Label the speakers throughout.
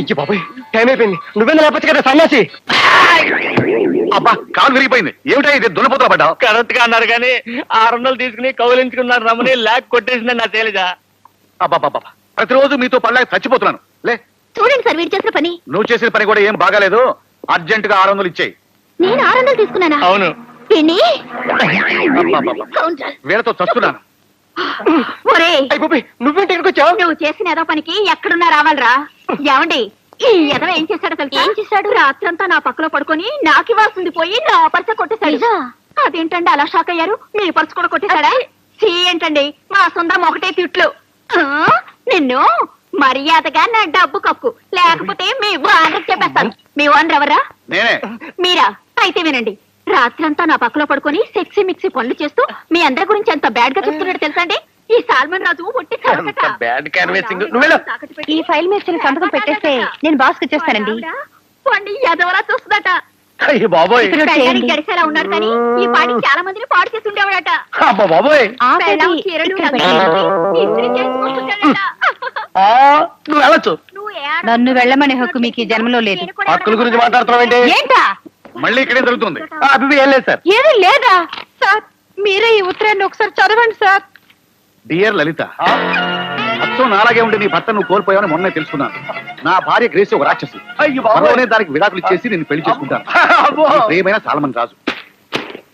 Speaker 1: అయ్యి బాబాయ్ టైం అయిపోయింది. నువ్వెందుకు లేకపోతే కదా సన్యాసి
Speaker 2: అబ్బా కాలు విరిగిపోయింది. ఏమిటా ఇది? దున్నపోతల పడ్డావు?
Speaker 1: కరెక్ట్గా అన్నారు కానీ ఆరు వందలు తీసుకుని కౌలించుకున్నారు రమ్మని లాక్ కొట్టేసింది నా తేలిదా
Speaker 2: అబ్బా ప్రతిరోజు మీతో పడలేక చచ్చిపోతున్నాను. లే.
Speaker 3: చూడండి సార్ వీడు చేసిన పని.
Speaker 2: నువ్వు చేసిన పని కూడా ఏం బాగాలేదు. అర్జెంట్గా ఆరు వందలు ఇచ్చేయి.
Speaker 3: నేను ఆరు వందలు తీసుకున్నానా?
Speaker 1: అవును.
Speaker 2: వీళ్ళతో చస్తున్నాను.
Speaker 1: నువ్వేంటి
Speaker 3: నువ్వు చేసిన ఏదో పనికి ఎక్కడున్నా రావాలరా. ఏమండి? ఈ ఎదవ ఏం చేశాడో తెలుసా? ఏం చేశాడు? రాత్రంతా నా పక్కలో పడుకొని నాకు ఇవ్వాల్సింది పోయి నా పర్స కొట్టేశాడు. అదేంటండి అలా షాక్ అయ్యారు? మీ పర్స్ కూడా కొట్టేశాడా? చీ ఏంటండి? మా సుందరం ఒకటే తిట్లు. ఆ, నిన్ను మర్యాదగా నా డబ్బు కక్కు లేకపోతే మీ ఓనర్ చెప్పేస్తాను. మీ ఓనర్ ఎవరా?
Speaker 2: నేనే.
Speaker 3: మీరా? అయితే వినండి. రాత్రంతా నా పక్కలో పడుకొని సెక్సీ మిక్సీ పనులు చేస్తూ మీ అందరి గురించి ఎంత బ్యాడ్గా చూస్తున్నాడు తెలుసా అండి? ఈ సాల్మన్ రాజు ఒట్టి
Speaker 1: ఎంత. నువ్వు వెళ్ళు.
Speaker 3: ఈ ఫైల్ మీద చిన్న సంతకం పెట్టేస్తే నేను బాస్ ఇచ్చేస్తానండి పండి ఎదవలా చూస్తుందట.
Speaker 1: అయ్యి బాబోయ్.
Speaker 3: పెళ్ళానికి గడిసేలా ఉన్నాడు కానీ ఈ పాటి చాలా మందిని పాడు చేసి ఉండేవాడట.
Speaker 1: బాబోయ్. నువ్వు వెళ్ళొచ్చు.
Speaker 4: నన్ను వెళ్ళమనే హక్కు మీకు ఈ జన్మలో లేదు.
Speaker 1: హక్కుల గురించి మాట్లాడుతున్నావు ఏంటి
Speaker 4: ఏంటా?
Speaker 2: మళ్ళీ ఇక్కడే జరుగుతుంది.
Speaker 1: అభివి ఏం లేదు సార్.
Speaker 4: ఏమీ లేదా? సార్ మీరే ఈ ఉత్తరాన్ని ఒకసారి చదవండి సార్.
Speaker 2: డియర్ లలిత అచ్చం నాలాగే ఉండి నీ భర్త నువ్వు కోల్పోయావని మొన్నే తెలుసుకున్నాను. నా భార్య గ్రేసి ఒక రాక్షసి.
Speaker 1: అయ్యి బాబోయ్.
Speaker 2: త్వరలోనే దానికి విడాకులు ఇచ్చేసి నేను పెళ్ళి చేసుకుంటాను.
Speaker 1: అబ్బో.
Speaker 2: నీ సాలమన్ రాజు.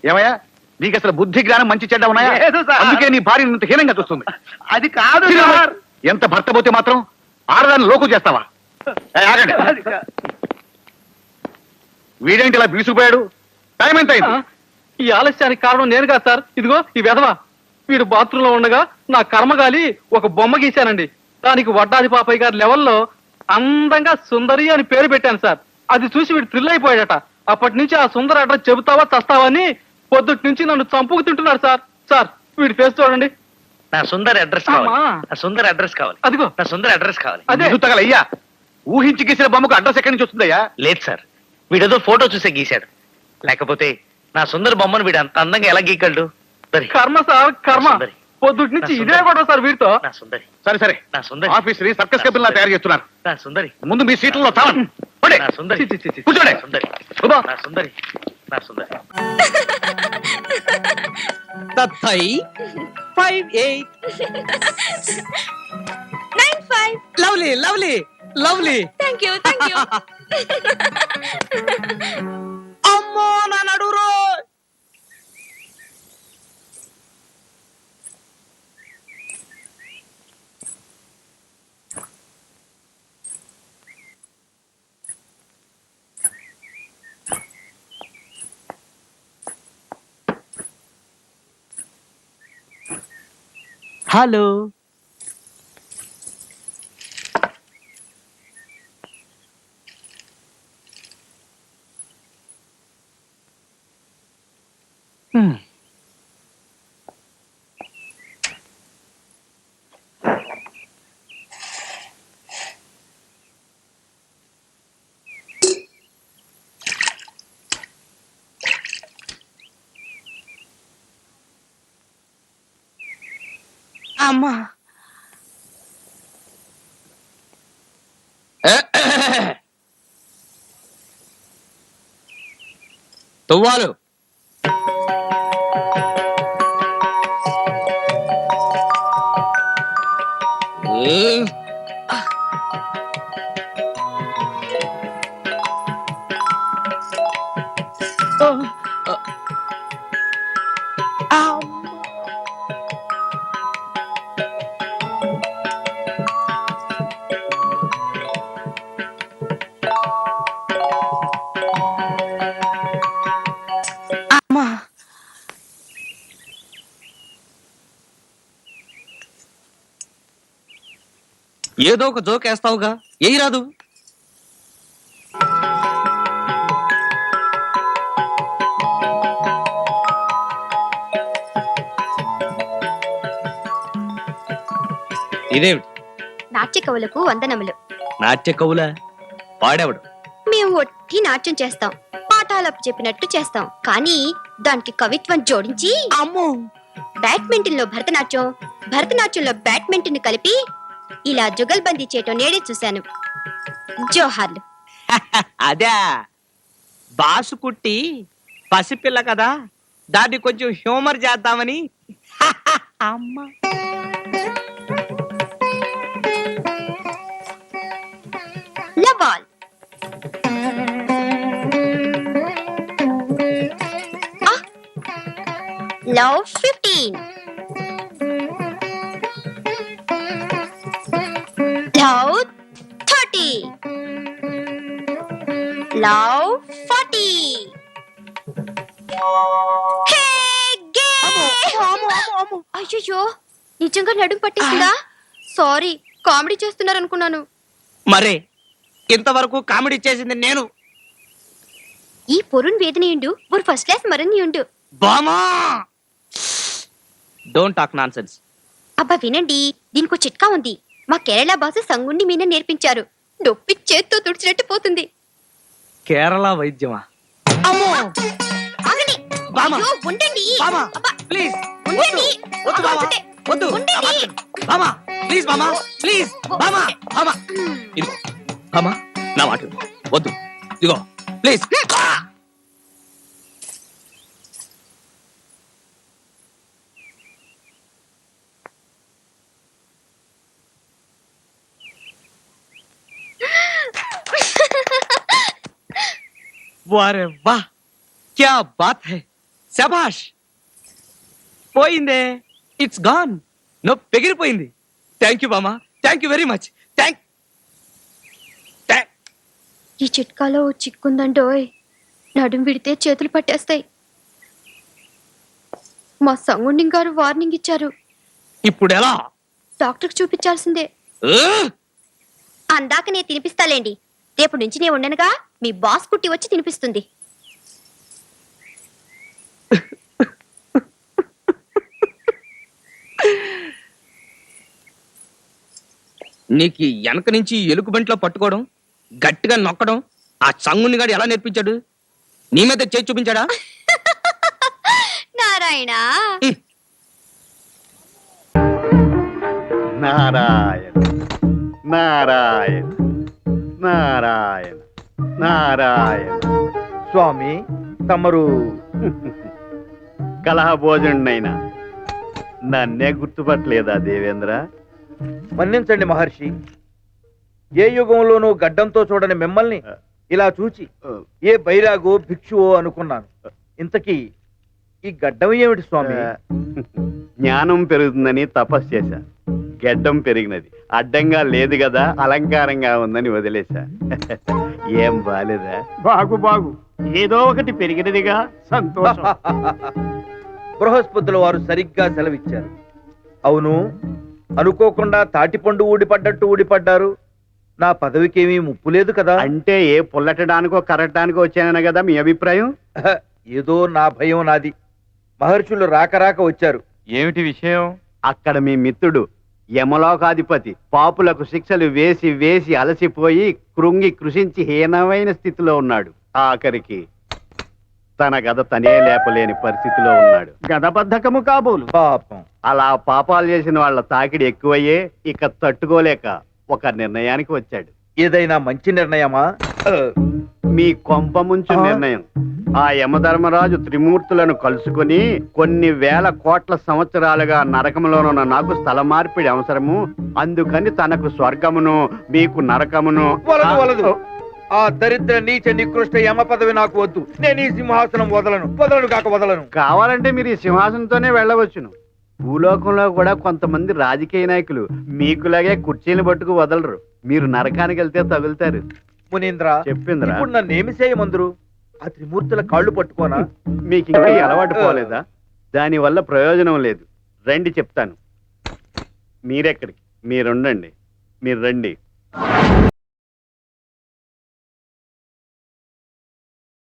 Speaker 2: ఏమయ్యా? నీకు అసలు బుద్ధి జ్ఞానం మంచి చెడ్డ ఉన్నాయా?
Speaker 1: లేదు సార్.
Speaker 2: అందుకే నీ భార్య ఇంత హీనంగా చూస్తుంది.
Speaker 1: అది కాదు సార్.
Speaker 2: ఎంత భర్త పోతే మాత్రం ఆడదాన్ని లోకు చేస్తావా? ఏయ్, ఆగండి.
Speaker 1: అది కా-
Speaker 2: వీడేంటి ఇలా బీసుకుపోయాడు? టైం ఎంత అయింది?
Speaker 5: ఈ ఆలస్యానికి కారణం నేను కాదు సార్. ఇదిగో ఈ వెధవ. వీడు బాత్రూమ్లో ఉండగా నా కర్మగాలి ఒక బొమ్మ గీశానండి. దానికి వడ్డాది పాపయ్య గారి లెవెల్లో అందంగా సుందరి అని పేరు పెట్టాను సార్. అది చూసి వీడు థ్రిల్ అయిపోయాడట. అప్పటి నుంచి ఆ సుందర అడ్రస్ చెబుతావా చస్తావా అని పొద్దుటి నుంచి నన్ను చంపుకు తింటున్నాడు సార్. సార్ వీడి ఫేస్ చూడండి.
Speaker 6: నా సుందర అడ్రస్ కావాలి. నా సుందర అడ్రస్ కావాలి.
Speaker 5: అదిగో.
Speaker 6: నా సుందర అడ్రస్ కావాలి.
Speaker 5: అదే.
Speaker 2: తగలయ్యా ఊహించి గీసిన బొమ్మకు అడ్రస్ ఎక్కడి నుంచి వస్తుందయ్యా?
Speaker 6: లేదు సార్. వీడేదో ఫోటో చూసే గీశాడు. లేకపోతే నా సుందర బొమ్మను వీడు అంత అందంగా ఎలా గీకల్డు దరి,
Speaker 5: కర్మ సార్ కర్మ.
Speaker 6: సుందరి.
Speaker 5: పొద్దుటి నుంచి
Speaker 6: నా
Speaker 5: ఇదే
Speaker 6: సుందరి.
Speaker 5: గొడవ సార్ వీడితో
Speaker 6: నా సుందరి.
Speaker 2: సరే సరే.
Speaker 6: నా సుందరి.
Speaker 2: ఆఫీస్ని సర్కస్ కపిల్లా తయారు చేస్తున్నారు.
Speaker 6: నా సుందరి.
Speaker 2: ముందు మీ సీట్లలో తావండి పోండి.
Speaker 6: నా సుందరి.
Speaker 5: చి, చి, చి, చి.
Speaker 2: కూర్చోండి.
Speaker 6: నా సుందరి.
Speaker 2: శుభం.
Speaker 6: నా సుందరి. నా సుందరి.
Speaker 7: తథై five eight.
Speaker 4: Nine five.
Speaker 7: Lovely lovely lovely.
Speaker 4: Thank you thank you
Speaker 7: Hello. అమ్మా తువ్వాలు ఉమ్. ఏదో ఒక జోక్ వేస్తావుగా. ఏ రాదు. ఇదేమిటి?
Speaker 3: నాట్య కవులకు వందనములు.
Speaker 7: నాట్య కవుల పాడేవాడు?
Speaker 3: మేము ఒట్టి నాట్యం చేస్తాం. పాఠాలకు చెప్పినట్టు చేస్తాం. కానీ దానికి కవిత్వం జోడించి
Speaker 7: అమ్మో!
Speaker 3: బ్యాడ్మింటన్లో భరతనాట్యం భరతనాట్యంలో బ్యాడ్మింటన్ కలిపి ఇలా జుగల్బందీ చేయటం నేడే చూశాను.
Speaker 8: జోహార్లు.
Speaker 7: అదే. బాసు కుట్టి పసిపిల్ల కదా దాన్ని కొంచెం హ్యూమర్ చేద్దామని. అమ్మా.
Speaker 8: Love all. Love fifteen. Love forty అయ్యో నిజంగా నడుము పట్టేసిందా సారీ కామెడీ చేస్తున్నారు అనుకున్నాను
Speaker 7: మరే ఇంతవరకు కామెడీ చేసింది నేను.
Speaker 8: ఈ పొరుణ్ వేదనయుండు ஒரு ఫస్ట్ క్లాస్ మరణియుండు.
Speaker 7: బామా! డోంట్ టాక్ నాన్ సెన్స్
Speaker 8: అబ్బా వినండి దీనికి చిట్కా ఉంది. మా కేరళ భాష సంగుండి మీన నేర్పించారు. నొప్పి చేత్తో తుడిచినట్టు పోతుంది.
Speaker 7: కేరళ వైద్యమా?
Speaker 8: ఆగండి.
Speaker 7: బామ్మ.
Speaker 8: అయ్యో, ఉండండి.
Speaker 7: బామా
Speaker 8: అబ్బా,
Speaker 7: ప్లీజ్.
Speaker 8: ఉండండి.
Speaker 7: వద్దు బామా
Speaker 8: ఉంటే-
Speaker 7: వద్దు
Speaker 8: ఉండండి.
Speaker 7: బామా ప్లీజ్ బామా ప్లీజ్ బామా బామా ఇదిగో. బామా నా మాట విను. వద్దు. ఇదిగో. ప్లీజ్. వారే వా క్యా బాత్ హై శబాష్ పోయిందే ఇట్స్ గాన్. నో పెగిరిపోయింది. థ్యాంక్ యూ బామా thank you very much thank
Speaker 8: ఈ చిట్కాలో ఓ చిక్కుందండోయ్ నడుం విడితే చేతులు పట్టేస్తాయి. మా సంగుండి గారు వార్నింగ్ ఇచ్చారు.
Speaker 7: ఇప్పుడు ఎలా
Speaker 8: డాక్టర్కి చూపించాల్సిందే! అందాక నేను తినిపిస్తాలేండి. రేపు నుంచి నేను ఉండనుగా. మీ బాస్ కుట్టి వచ్చి తినిపిస్తుంది.
Speaker 7: నీకు వెనక నుంచి ఎలుగు బంట్లో పట్టుకోవడం గట్టిగా నొక్కడం ఆ చంగుని గాడు ఎలా నేర్పించాడు? నీ మీద చేసి చూపించాడా?
Speaker 8: నారాయణ.
Speaker 9: నారాయణ. నారాయణ. నారాయణ నారాయణ.
Speaker 10: స్వామి తమరు.
Speaker 9: కలహ భోజనైనా నన్నే గుర్తుపట్టలేదా దేవేంద్ర?
Speaker 10: మన్నించండి మహర్షి. ఏ యుగంలోనూ గడ్డంతో చూడని మిమ్మల్ని ఇలా చూచి ఏ బైరాగో భిక్షువో అనుకున్నాను. ఇంతకీ ఈ గడ్డం ఏమిటి స్వామి?
Speaker 9: జ్ఞానం పెరుగుతుందని తపస్సు చేశా. గెడ్డం పెరిగినది. అడ్డంగా లేదు కదా అలంకారంగా ఉందని వదిలేశా. ఏం బాలేదా? బాగు బాగు. ఏదో ఒకటి పెరిగినదిగా సంతోషం.
Speaker 10: బృహస్పతుల వారు సరిగ్గా సెలవిచ్చారు. అవును అనుకోకుండా తాటిపండు ఊడిపడ్డట్టు ఊడిపడ్డారు. నా పదవికేమీ ముప్పు లేదు కదా.
Speaker 9: అంటే ఏ పుల్లటడానికో కరగటానికో వచ్చానని కదా మీ అభిప్రాయం?
Speaker 10: ఏదో నా భయం నాది. మహర్షులు రాక రాక వచ్చారు.
Speaker 5: ఏమిటి విషయం?
Speaker 9: అక్కడ మీ మిత్రుడు యమలోకాధిపతి. పాపులకు శిక్షలు వేసి వేసి అలసిపోయి కృంగి కృషించి హీనమైన స్థితిలో ఉన్నాడు. ఆఖరికి తన గద తనే లేపలేని పరిస్థితిలో ఉన్నాడు. గదబద్ధకము కాబోలు.
Speaker 10: పాపం.
Speaker 9: అలా పాపాలు చేసిన వాళ్ళ తాకిడి ఎక్కువయ్యే ఇక తట్టుకోలేక ఒక నిర్ణయానికి వచ్చాడు.
Speaker 10: ఏదైనా మంచి నిర్ణయమా?
Speaker 9: మీ కొంప ముంచు
Speaker 10: ఆ?
Speaker 9: నిర్ణయం. ఆ యమధర్మరాజు త్రిమూర్తులను కలుసుకొని కొన్ని వేల కోట్ల సంవత్సరాలుగా నరకములోనున్న నాకు స్థల మార్పిడి అవసరము. అందుకని తనకు స్వర్గమును మీకు నరకమును.
Speaker 10: వలదు వలదు. ఆ దరిద్ర నీచ నికృష్ట యమ పదవి నాకు వద్దు. నేను ఈ సింహాసనం వదలను. వదలను కాక వదలను.
Speaker 9: కావాలంటే మీరు ఈ సింహాసనంతోనే వెళ్ళవచ్చును. భూలోకంలో కూడా కొంతమంది రాజకీయ నాయకులు మీకులాగే కుర్చీలు పట్టుకు వదలరు. మీరు నరకానికి వెళ్తే తగులుతారు.
Speaker 10: మునీంద్ర
Speaker 9: చెప్పిందిరా.
Speaker 10: ఇప్పుడు నన్ను ఏమి చేయమందురు? ఆ త్రిమూర్తుల కాళ్ళు పట్టుకోనా?
Speaker 9: మీకు ఇంకా ఈ అలవాటు పోలేదా? దాని వల్ల ప్రయోజనం లేదు. రండి చెప్తాను. మీరెక్కడికి? మీరుండండి. మీరు రండి